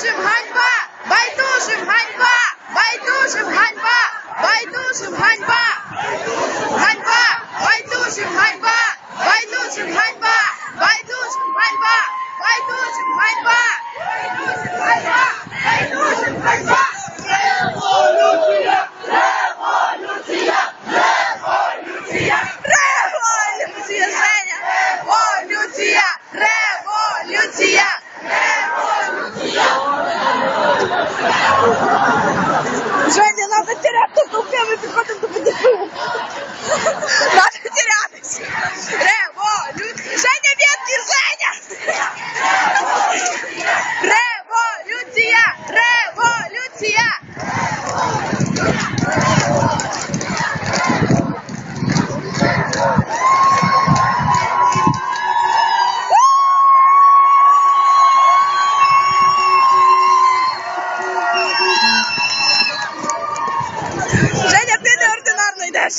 Байдужим ганьба! Байдужим ганьба! Байдужим ганьба! Байдужим ганьба! Ганьба! Байдужим ганьба! Байдужим ганьба! Байдужим ганьба! Байдужим ганьба! Байдужим Женя, надо теряти толпи, ми підходимо до ПДФУ. Йдеш.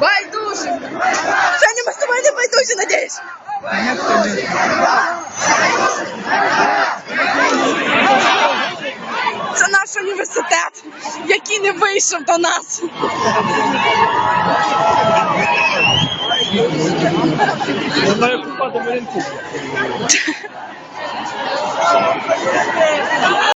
Байдуже. Женя, ми з тобою не байдужі, надіюсь. Це наш університет, який не вийшов до нас. Знаю купати.